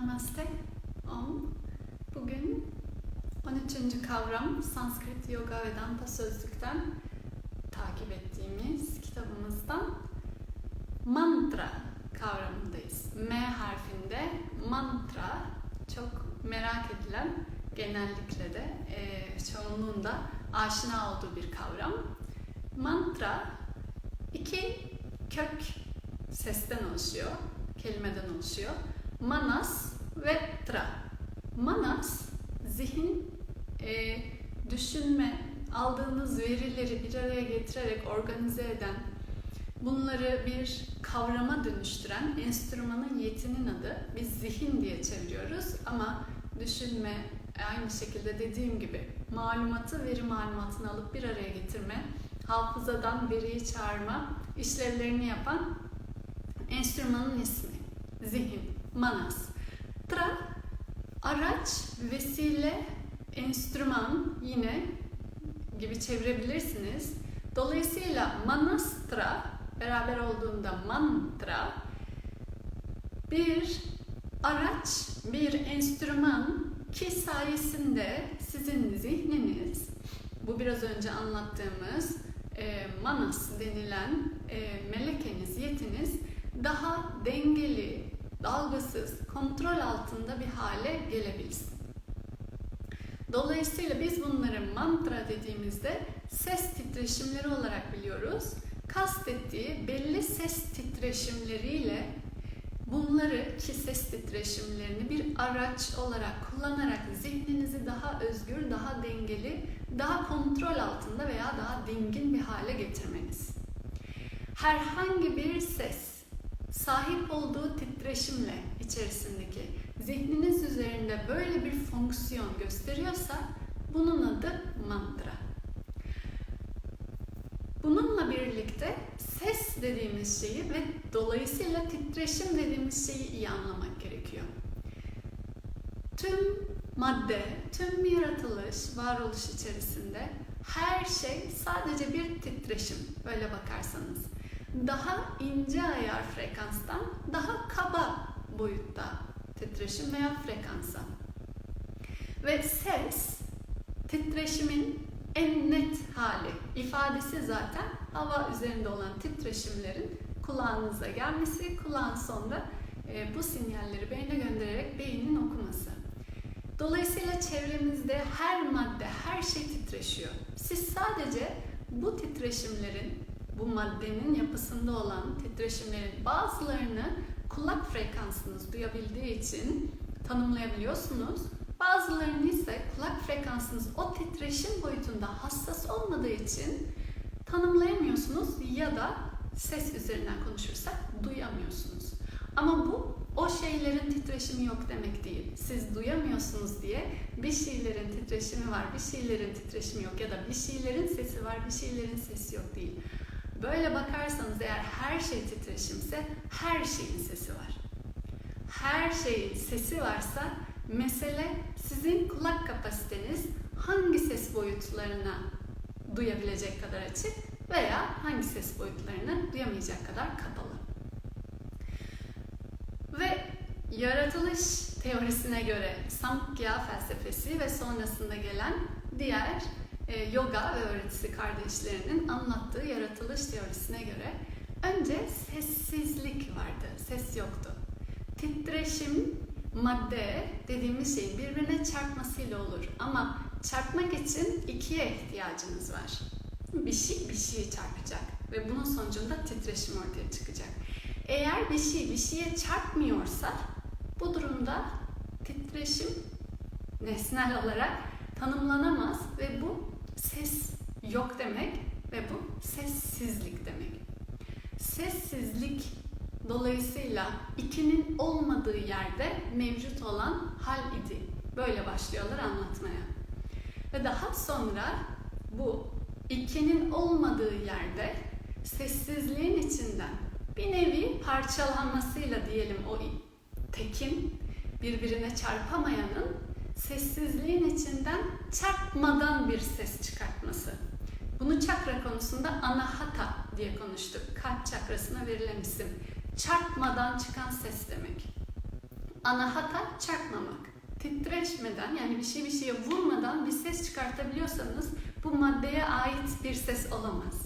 Namaste. Om. Bugün 13. kavram Sanskrit Yoga Vedanta Sözlük'ten takip ettiğimiz kitabımızdan mantra kavramındayız. M harfinde mantra çok merak edilen genellikle de e, çoğunluğunda aşina olduğu bir kavram. Mantra iki kök sesten oluşuyor, kelimeden oluşuyor. Manas ve tra. Manas, zihin, e, düşünme, aldığınız verileri bir araya getirerek organize eden, bunları bir kavrama dönüştüren enstrümanın yetinin adı. Biz zihin diye çeviriyoruz ama düşünme, aynı şekilde dediğim gibi malumatı, veri malumatını alıp bir araya getirme, hafızadan veriyi çağırma işlevlerini yapan enstrümanın ismi. Zihin, manas. Tra, araç, vesile, enstrüman yine gibi çevirebilirsiniz. Dolayısıyla manastra beraber olduğunda mantra bir araç, bir enstrüman ki sayesinde sizin zihniniz bu biraz önce anlattığımız e, manas denilen e, melekeniz, yetiniz daha dengeli, dalgasız, kontrol altında bir hale gelebilsin. Dolayısıyla biz bunları mantra dediğimizde ses titreşimleri olarak biliyoruz. Kastettiği belli ses titreşimleriyle bunları ki ses titreşimlerini bir araç olarak kullanarak zihninizi daha özgür, daha dengeli, daha kontrol altında veya daha dingin bir hale getirmeniz. Herhangi bir ses sahip olduğu titreşimle içerisindeki zihniniz üzerinde böyle bir fonksiyon gösteriyorsa bunun adı mantra. Bununla birlikte ses dediğimiz şeyi ve dolayısıyla titreşim dediğimiz şeyi iyi anlamak gerekiyor. Tüm madde, tüm yaratılış, varoluş içerisinde her şey sadece bir titreşim. Böyle bakarsanız. Daha ince ayar frekanstan daha kaba boyutta titreşim veya frekansa. Ve ses titreşimin en net hali. ifadesi zaten hava üzerinde olan titreşimlerin kulağınıza gelmesi, kulağın sonra e, bu sinyalleri beyne göndererek beynin okuması. Dolayısıyla çevremizde her madde, her şey titreşiyor. Siz sadece bu titreşimlerin, bu maddenin yapısında olan titreşimlerin bazılarını kulak frekansınız duyabildiği için tanımlayabiliyorsunuz. Bazılarını ise kulak frekansınız o titreşim boyutunda hassas olmadığı için tanımlayamıyorsunuz ya da ses üzerinden konuşursak duyamıyorsunuz. Ama bu o şeylerin titreşimi yok demek değil. Siz duyamıyorsunuz diye bir şeylerin titreşimi var, bir şeylerin titreşimi yok ya da bir şeylerin sesi var, bir şeylerin sesi yok değil. Böyle bakarsanız eğer her şey titreşimse her şeyin sesi var. Her şeyin sesi varsa mesele sizin kulak kapasiteniz hangi ses boyutlarına duyabilecek kadar açık veya hangi ses boyutlarını duyamayacak kadar kapalı. Ve yaratılış teorisine göre Samkhya felsefesi ve sonrasında gelen diğer yoga ve öğretisi kardeşlerinin anlattığı yaratılış teorisine göre önce sessizlik vardı, ses yoktu. Titreşim, madde dediğimiz şeyin birbirine çarpmasıyla olur ama çarpmak için ikiye ihtiyacınız var. Bir şey bir şeyi çarpacak ve bunun sonucunda titreşim ortaya çıkacak. Eğer bir şey bir şeye çarpmıyorsa bu durumda titreşim nesnel olarak tanımlanamaz ve bu ses yok demek ve bu sessizlik demek. Sessizlik dolayısıyla ikinin olmadığı yerde mevcut olan hal idi. Böyle başlıyorlar anlatmaya. Ve daha sonra bu ikinin olmadığı yerde sessizliğin içinden bir nevi parçalanmasıyla diyelim o tekin birbirine çarpamayanın sessizliğin içinden çarpmadan bir ses çıkartması. Bunu çakra konusunda anahata diye konuştuk. Kalp çakrasına verilen isim. Çarpmadan çıkan ses demek. anahata çarpmamak. Titreşmeden yani bir şey bir şeye vurmadan bir ses çıkartabiliyorsanız bu maddeye ait bir ses olamaz.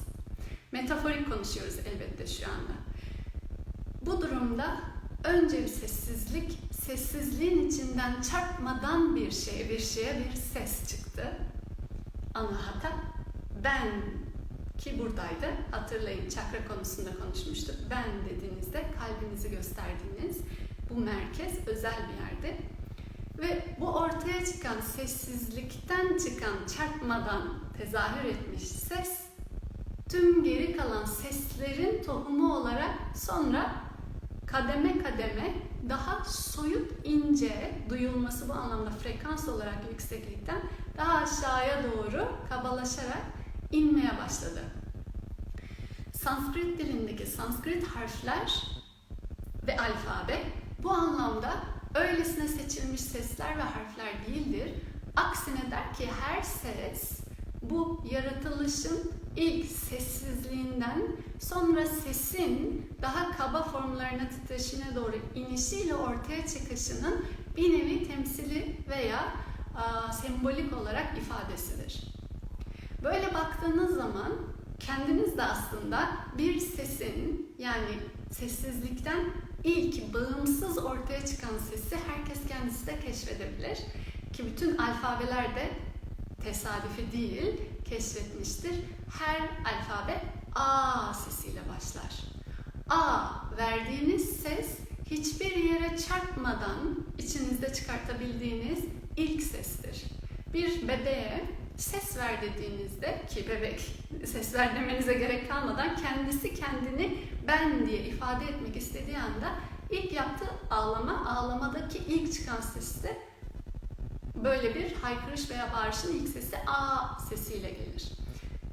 Metaforik konuşuyoruz elbette şu anda. Bu durumda önce bir sessizlik, sessizliğin içinden çarpmadan bir şeye, bir şeye bir ses çıktı. Anahata ben ki buradaydı. Hatırlayın çakra konusunda konuşmuştuk. Ben dediğinizde kalbinizi gösterdiğiniz bu merkez özel bir yerde. Ve bu ortaya çıkan sessizlikten çıkan çarpmadan tezahür etmiş ses tüm geri kalan seslerin tohumu olarak sonra kademe kademe daha soyut ince duyulması bu anlamda frekans olarak yükseklikten daha aşağıya doğru kabalaşarak inmeye başladı. Sanskrit dilindeki Sanskrit harfler ve alfabe bu anlamda öylesine seçilmiş sesler ve harfler değildir. Aksine der ki her ses bu yaratılışın ilk sessizliğinden sonra sesin daha kaba formlarına titreşine doğru inişiyle ortaya çıkışının bir nevi temsili veya a, sembolik olarak ifadesidir. Böyle baktığınız zaman kendiniz de aslında bir sesin yani sessizlikten ilk bağımsız ortaya çıkan sesi herkes kendisi de keşfedebilir. Ki bütün alfabeler de tesadüfi değil, keşfetmiştir. Her alfabe A sesiyle başlar. A verdiğiniz ses hiçbir yere çarpmadan içinizde çıkartabildiğiniz ilk sestir. Bir bebeğe ses ver dediğinizde ki bebek ses ver demenize gerek kalmadan kendisi kendini ben diye ifade etmek istediği anda ilk yaptığı ağlama, ağlamadaki ilk çıkan ses de böyle bir haykırış veya bağırışın ilk sesi A sesiyle gelir.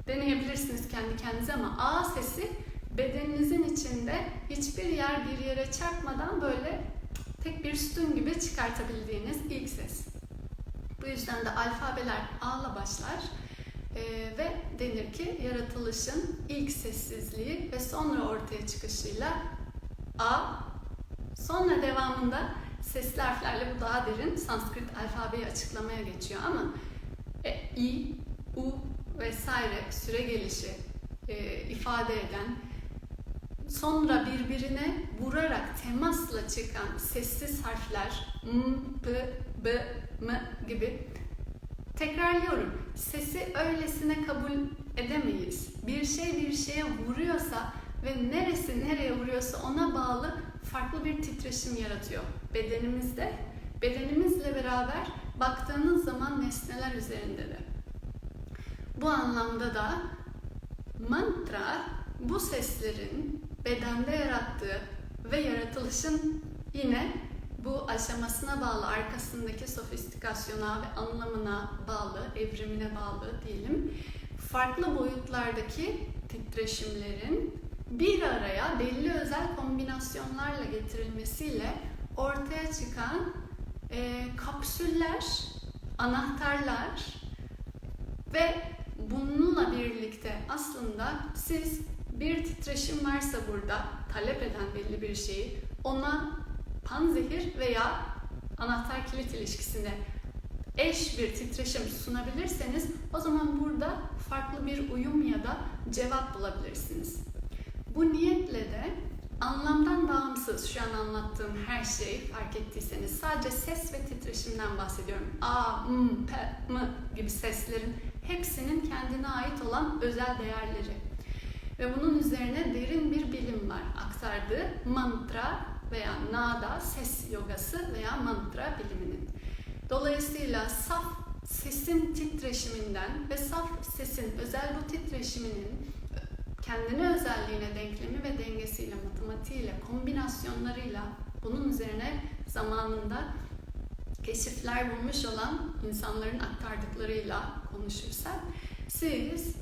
Deneyebilirsiniz kendi kendinize ama A sesi bedeninizin içinde hiçbir yer bir yere çarpmadan böyle tek bir sütun gibi çıkartabildiğiniz ilk ses. Bu yüzden de alfabeler A'la başlar ee, ve denir ki yaratılışın ilk sessizliği ve sonra ortaya çıkışıyla A, sonra devamında sesli harflerle bu daha derin Sanskrit alfabeyi açıklamaya geçiyor ama e, i, u vesaire süre gelişi e, ifade eden sonra birbirine vurarak temasla çıkan sessiz harfler m, p, b, m gibi tekrarlıyorum. Sesi öylesine kabul edemeyiz. Bir şey bir şeye vuruyorsa ve neresi nereye vuruyorsa ona bağlı farklı bir titreşim yaratıyor bedenimizde. Bedenimizle beraber baktığınız zaman nesneler üzerinde de. Bu anlamda da mantra bu seslerin bedende yarattığı ve yaratılışın yine bu aşamasına bağlı, arkasındaki sofistikasyona ve anlamına bağlı, evrimine bağlı diyelim. Farklı boyutlardaki titreşimlerin bir araya belli özel kombinasyonlarla getirilmesiyle ortaya çıkan e, kapsüller, anahtarlar ve bununla birlikte aslında siz bir titreşim varsa burada talep eden belli bir şeyi ona panzehir veya anahtar kilit ilişkisinde eş bir titreşim sunabilirseniz o zaman burada farklı bir uyum ya da cevap bulabilirsiniz. Bu niyetle de anlamdan bağımsız şu an anlattığım her şey fark ettiyseniz sadece ses ve titreşimden bahsediyorum. A, m, p, m gibi seslerin hepsinin kendine ait olan özel değerleri. Ve bunun üzerine derin bir bilim var. Aktardığı mantra veya nada ses yogası veya mantra biliminin. Dolayısıyla saf sesin titreşiminden ve saf sesin özel bu titreşiminin kendine özelliğine, denklemi ve dengesiyle, matematiğiyle, kombinasyonlarıyla bunun üzerine zamanında keşifler bulmuş olan insanların aktardıklarıyla konuşursak siz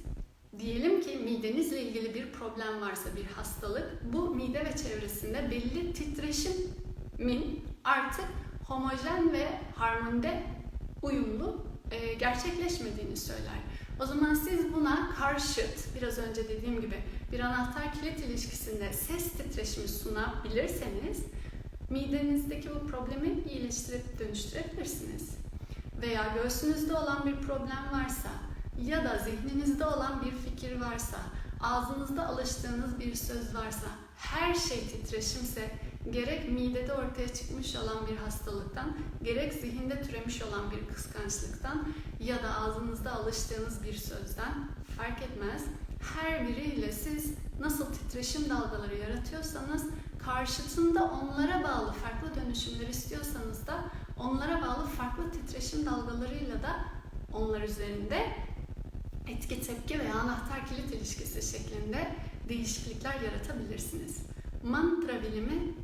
diyelim ki midenizle ilgili bir problem varsa bir hastalık bu mide ve çevresinde belli titreşimin artık homojen ve harmonide uyumlu e, gerçekleşmediğini söyler. O zaman siz buna karşıt, biraz önce dediğim gibi bir anahtar kilit ilişkisinde ses titreşimi sunabilirseniz midenizdeki bu problemi iyileştirip dönüştürebilirsiniz. Veya göğsünüzde olan bir problem varsa ya da zihninizde olan bir fikir varsa, ağzınızda alıştığınız bir söz varsa, her şey titreşimse gerek midede ortaya çıkmış olan bir hastalıktan, gerek zihinde türemiş olan bir kıskançlıktan ya da ağzınızda alıştığınız bir sözden fark etmez. Her biriyle siz nasıl titreşim dalgaları yaratıyorsanız karşıtında onlara bağlı farklı dönüşümler istiyorsanız da onlara bağlı farklı titreşim dalgalarıyla da onlar üzerinde etki tepki veya anahtar kilit ilişkisi şeklinde değişiklikler yaratabilirsiniz. Mantra bilimi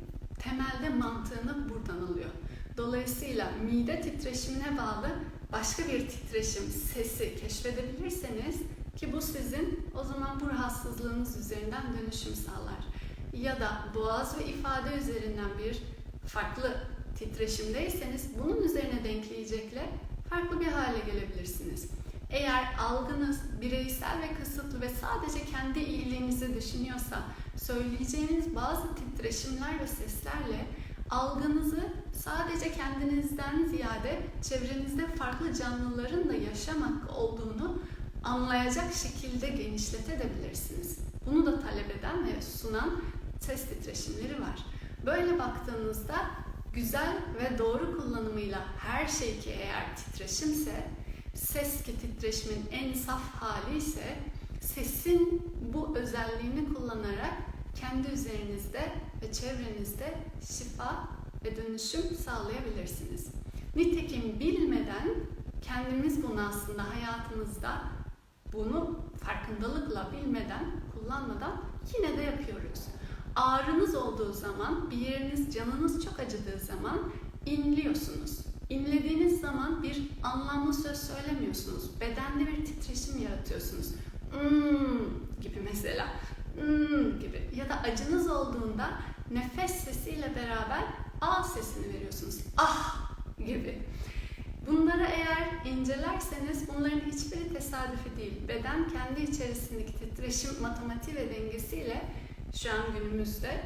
temelde mantığını buradan alıyor. Dolayısıyla mide titreşimine bağlı başka bir titreşim, sesi keşfedebilirseniz ki bu sizin o zaman bu rahatsızlığınız üzerinden dönüşüm sağlar. Ya da boğaz ve ifade üzerinden bir farklı titreşimdeyseniz bunun üzerine denkleyecekle farklı bir hale gelebilirsiniz. Eğer algınız bireysel ve kısıtlı ve sadece kendi iyiliğinizi düşünüyorsa söyleyeceğiniz bazı titreşimler ve seslerle algınızı sadece kendinizden ziyade çevrenizde farklı canlıların da yaşam hakkı olduğunu anlayacak şekilde genişletebilirsiniz. Bunu da talep eden ve sunan ses titreşimleri var. Böyle baktığınızda güzel ve doğru kullanımıyla her şey ki eğer titreşimse, ses ki titreşimin en saf hali ise sesin bu özelliğini kullanarak kendi üzerinizde ve çevrenizde şifa ve dönüşüm sağlayabilirsiniz. Nitekim bilmeden kendimiz bunu aslında hayatımızda bunu farkındalıkla bilmeden, kullanmadan yine de yapıyoruz. Ağrınız olduğu zaman, bir yeriniz, canınız çok acıdığı zaman inliyorsunuz. İnlediğiniz zaman bir anlamlı söz söylemiyorsunuz. Bedende bir titreşim yaratıyorsunuz. Hmm gibi mesela. Hmm gibi. Ya da acınız olduğunda nefes sesiyle beraber a sesini veriyorsunuz. Ah gibi. Bunları eğer incelerseniz bunların hiçbiri tesadüfi değil. Beden kendi içerisindeki titreşim matematiği ve dengesiyle şu an günümüzde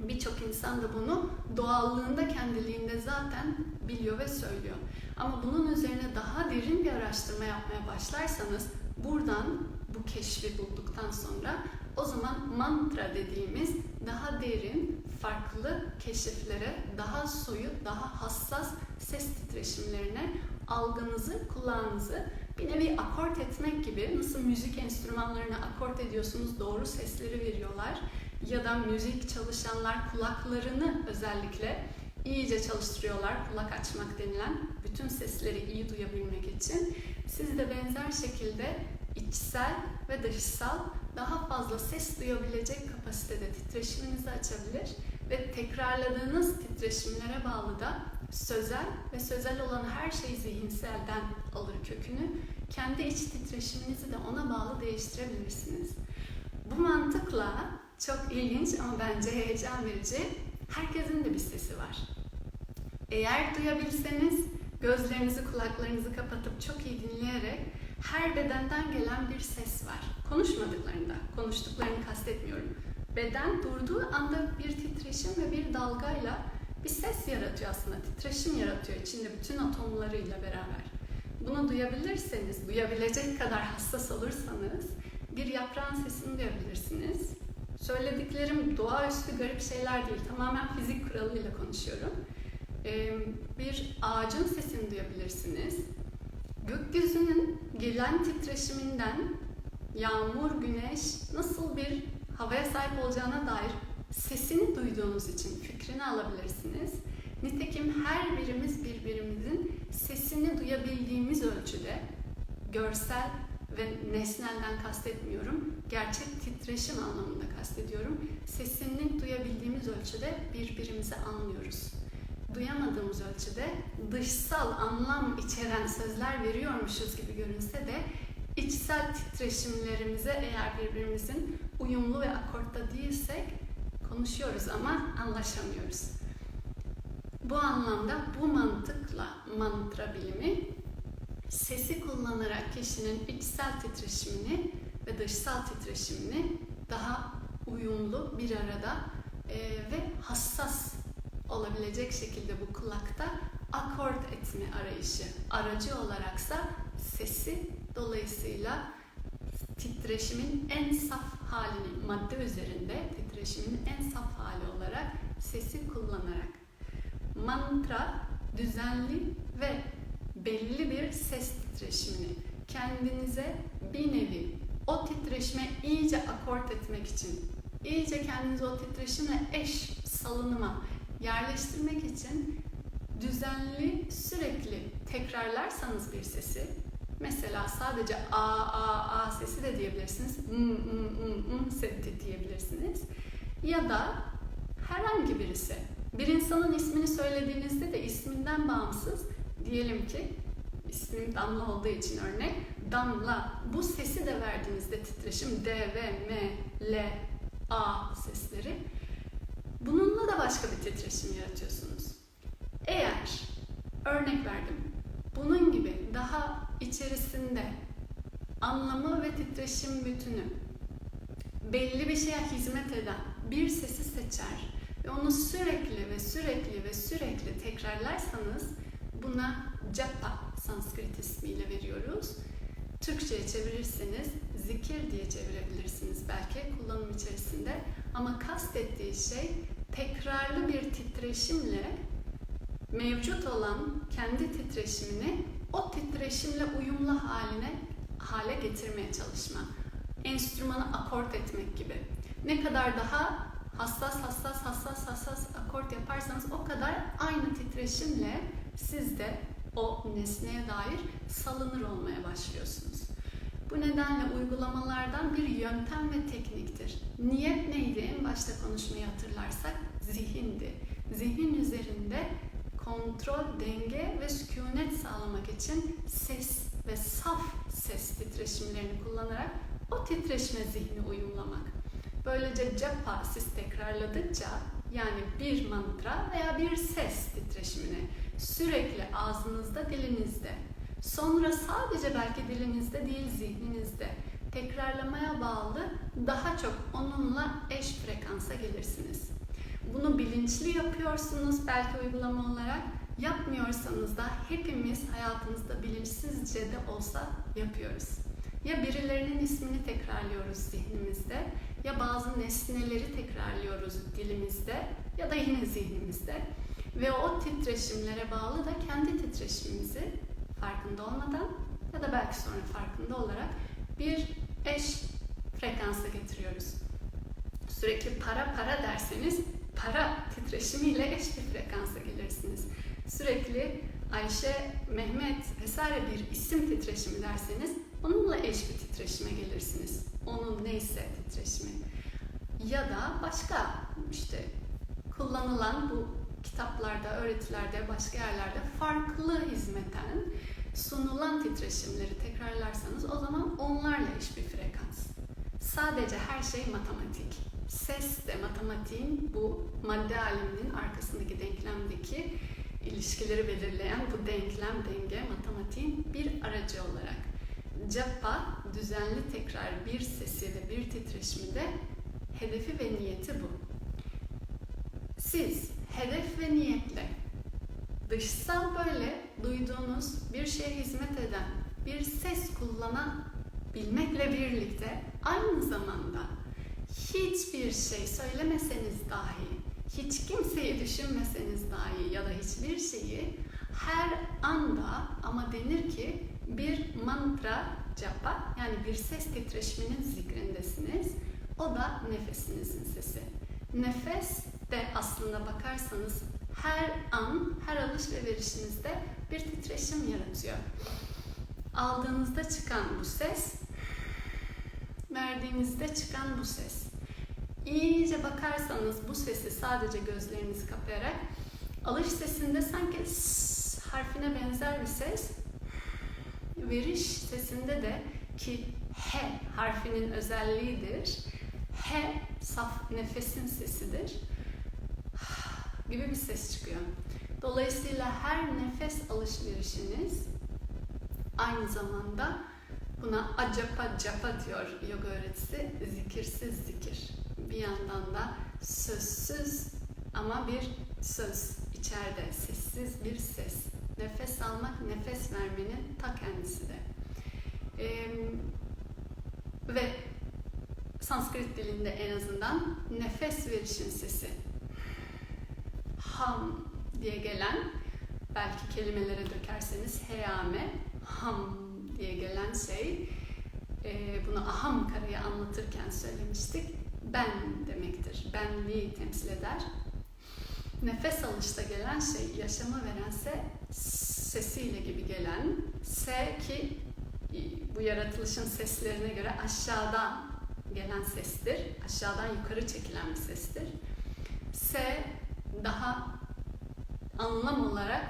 birçok insan da bunu doğallığında kendiliğinde zaten biliyor ve söylüyor. Ama bunun üzerine daha derin bir araştırma yapmaya başlarsanız buradan bu keşfi bulduktan sonra o zaman mantra dediğimiz daha derin, farklı keşiflere, daha soyut, daha hassas ses titreşimlerine algınızı, kulağınızı bir nevi akort etmek gibi nasıl müzik enstrümanlarına akort ediyorsunuz doğru sesleri veriyorlar ya da müzik çalışanlar kulaklarını özellikle iyice çalıştırıyorlar kulak açmak denilen bütün sesleri iyi duyabilmek için. Siz de benzer şekilde içsel ve dışsal daha fazla ses duyabilecek kapasitede titreşiminizi açabilir ve tekrarladığınız titreşimlere bağlı da sözel ve sözel olan her şey zihinselden alır kökünü. Kendi iç titreşiminizi de ona bağlı değiştirebilirsiniz. Bu mantıkla çok ilginç ama bence heyecan verici herkesin de bir sesi var. Eğer duyabilseniz gözlerinizi kulaklarınızı kapatıp çok iyi dinleyerek her bedenden gelen bir ses var. Konuşmadıklarında, konuştuklarını kastetmiyorum. Beden durduğu anda bir titreşim ve bir dalgayla bir ses yaratıyor aslında. Titreşim yaratıyor içinde bütün atomlarıyla beraber. Bunu duyabilirseniz, duyabilecek kadar hassas olursanız bir yaprağın sesini duyabilirsiniz. Söylediklerim doğaüstü garip şeyler değil. Tamamen fizik kuralıyla konuşuyorum. Bir ağacın sesini duyabilirsiniz. Gökyüzünün gelen titreşiminden yağmur, güneş nasıl bir havaya sahip olacağına dair sesini duyduğunuz için fikrini alabilirsiniz. Nitekim her birimiz birbirimizin sesini duyabildiğimiz ölçüde görsel ve nesnelden kastetmiyorum, gerçek titreşim anlamında kastediyorum. Sesini duyabildiğimiz ölçüde birbirimizi anlıyoruz. Duyamadığımız ölçüde dışsal anlam içeren sözler veriyormuşuz gibi görünse de içsel titreşimlerimize eğer birbirimizin uyumlu ve akortta değilsek konuşuyoruz ama anlaşamıyoruz. Bu anlamda bu mantıkla mantra bilimi sesi kullanarak kişinin içsel titreşimini ve dışsal titreşimini daha uyumlu bir arada e, ve hassas olabilecek şekilde bu kulakta akort etme arayışı. Aracı olaraksa sesi dolayısıyla titreşimin en saf halini madde üzerinde titreşimin en saf hali olarak sesi kullanarak mantra düzenli ve belli bir ses titreşimini kendinize bir nevi o titreşime iyice akort etmek için iyice kendinizi o titreşimle eş salınıma yerleştirmek için düzenli sürekli tekrarlarsanız bir sesi mesela sadece a a a sesi de diyebilirsiniz m m m m sesi de diyebilirsiniz. Ya da herhangi birisi bir insanın ismini söylediğinizde de isminden bağımsız diyelim ki ismim Damla olduğu için örnek Damla bu sesi de verdiğinizde titreşim D, V, M, L, A sesleri bununla da başka bir titreşim yaratıyorsunuz. Eğer örnek verdim bunun gibi daha içerisinde anlamı ve titreşim bütünü belli bir şeye hizmet eden bir sesi seçer ve onu sürekli ve sürekli ve sürekli tekrarlarsanız buna japa Sanskrit ismiyle veriyoruz. Türkçe'ye çevirirseniz zikir diye çevirebilirsiniz belki kullanım içerisinde. Ama kastettiği şey tekrarlı bir titreşimle mevcut olan kendi titreşimini o titreşimle uyumlu haline hale getirmeye çalışma. Enstrümanı akort etmek gibi. Ne kadar daha hassas hassas hassas hassas akort yaparsanız o kadar aynı titreşimle siz de o nesneye dair salınır olmaya başlıyorsunuz. Bu nedenle uygulamalardan bir yöntem ve tekniktir. Niyet neydi? En başta konuşmayı hatırlarsak zihindi. Zihin üzerinde kontrol, denge ve sükunet sağlamak için ses ve saf ses titreşimlerini kullanarak o titreşime zihni uyumlamak. Böylece japa siz tekrarladıkça yani bir mantra veya bir ses titreşimini sürekli ağzınızda, dilinizde, sonra sadece belki dilinizde değil zihninizde tekrarlamaya bağlı daha çok onunla eş frekansa gelirsiniz. Bunu bilinçli yapıyorsunuz belki uygulama olarak. Yapmıyorsanız da hepimiz hayatımızda bilinçsizce de olsa yapıyoruz. Ya birilerinin ismini tekrarlıyoruz zihnimizde ya bazı nesneleri tekrarlıyoruz dilimizde ya da yine zihnimizde. Ve o titreşimlere bağlı da kendi titreşimimizi farkında olmadan ya da belki sonra farkında olarak bir eş frekansa getiriyoruz. Sürekli para para derseniz para titreşimiyle eş bir frekansa gelirsiniz. Sürekli Ayşe, Mehmet vesaire bir isim titreşimi derseniz onunla eş bir titreşime gelirsiniz. Onun neyse titreşimi. Ya da başka işte kullanılan bu kitaplarda, öğretilerde, başka yerlerde farklı hizmeten sunulan titreşimleri tekrarlarsanız o zaman onlarla eş bir frekans. Sadece her şey matematik. Ses de matematiğin bu madde aleminin arkasındaki denklemdeki ilişkileri belirleyen bu denklem denge matematiğin bir aracı olarak. Japa düzenli tekrar bir sesi ve bir titreşimi de hedefi ve niyeti bu. Siz hedef ve niyetle dışsal böyle duyduğunuz bir şeye hizmet eden bir ses kullanabilmekle birlikte aynı zamanda hiçbir şey söylemeseniz dahi, hiç kimseyi düşünmeseniz dahi ya da hiçbir şeyi her anda ama denir ki bir mantra japa yani bir ses titreşiminin zikrindesiniz. O da nefesinizin sesi. Nefes de aslında bakarsanız her an, her alış ve verişinizde bir titreşim yaratıyor. Aldığınızda çıkan bu ses, verdiğinizde çıkan bu ses. İyice bakarsanız bu sesi sadece gözlerinizi kapayarak alış sesinde sanki harfine benzer bir ses, veriş sesinde de ki H harfinin özelliğidir. H saf nefesin sesidir gibi bir ses çıkıyor. Dolayısıyla her nefes alışverişiniz aynı zamanda buna acapa capa diyor yoga öğretisi zikirsiz zikir. Bir yandan da sözsüz ama bir söz içeride sessiz bir ses. Nefes almak, nefes vermenin ta kendisi de. Ee, ve Sanskrit dilinde en azından nefes verişin sesi ham diye gelen belki kelimelere dökerseniz heyame ham diye gelen şey e, bunu aham karayı anlatırken söylemiştik ben demektir. Benliği temsil eder. Nefes alışta gelen şey yaşama veren se sesiyle gibi gelen se ki bu yaratılışın seslerine göre aşağıdan gelen sestir. Aşağıdan yukarı çekilen bir sestir. S daha anlam olarak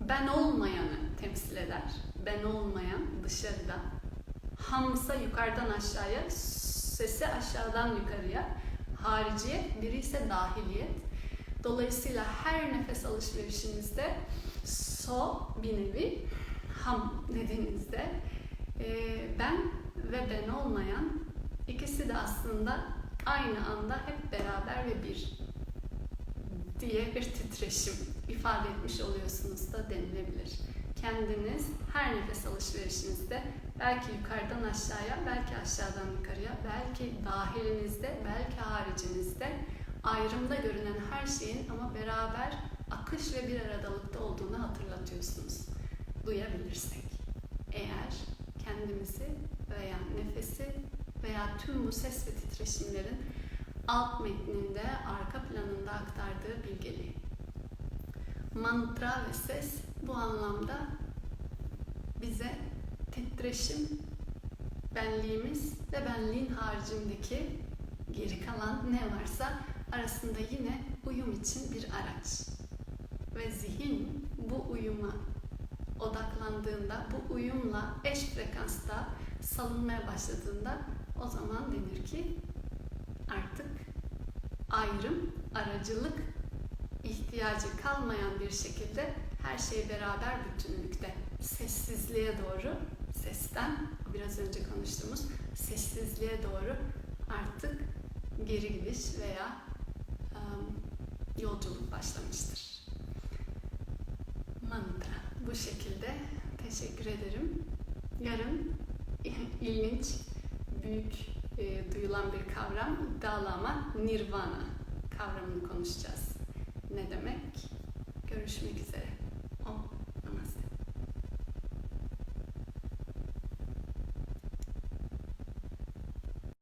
ben olmayanı temsil eder. Ben olmayan dışarıda. Hamsa yukarıdan aşağıya, sesi aşağıdan yukarıya. Hariciyet, biri ise dahiliyet. Dolayısıyla her nefes alışverişinizde so bir nevi ham dediğinizde e, ben ve ben olmayan ikisi de aslında aynı anda hep beraber ve bir diye bir titreşim ifade etmiş oluyorsunuz da denilebilir. Kendiniz her nefes alışverişinizde belki yukarıdan aşağıya, belki aşağıdan yukarıya, belki dahilinizde, belki haricinizde ayrımda görünen her şeyin ama beraber akış ve bir aradalıkta olduğunu hatırlatıyorsunuz. Duyabilirsek. Eğer kendimizi veya nefesi veya tüm bu ses ve titreşimlerin alt metninde, arka planında aktardığı bilgeliği. Mantra ve ses bu anlamda bize titreşim, benliğimiz ve benliğin haricindeki geri kalan ne varsa arasında yine uyum için bir araç. Ve zihin bu uyuma odaklandığında, bu uyumla eş frekansta salınmaya başladığında o zaman denir ki artık ayrım, aracılık ihtiyacı kalmayan bir şekilde her şey beraber bütünlükte. Sessizliğe doğru, sesten, biraz önce konuştuğumuz sessizliğe doğru artık geri gidiş veya um, yolculuk başlamıştır. Mantra. Bu şekilde teşekkür ederim. Yarın ilginç, büyük e, duyulan bir kavram, iddialı ama nirvana kavramını konuşacağız. Ne demek? Görüşmek üzere.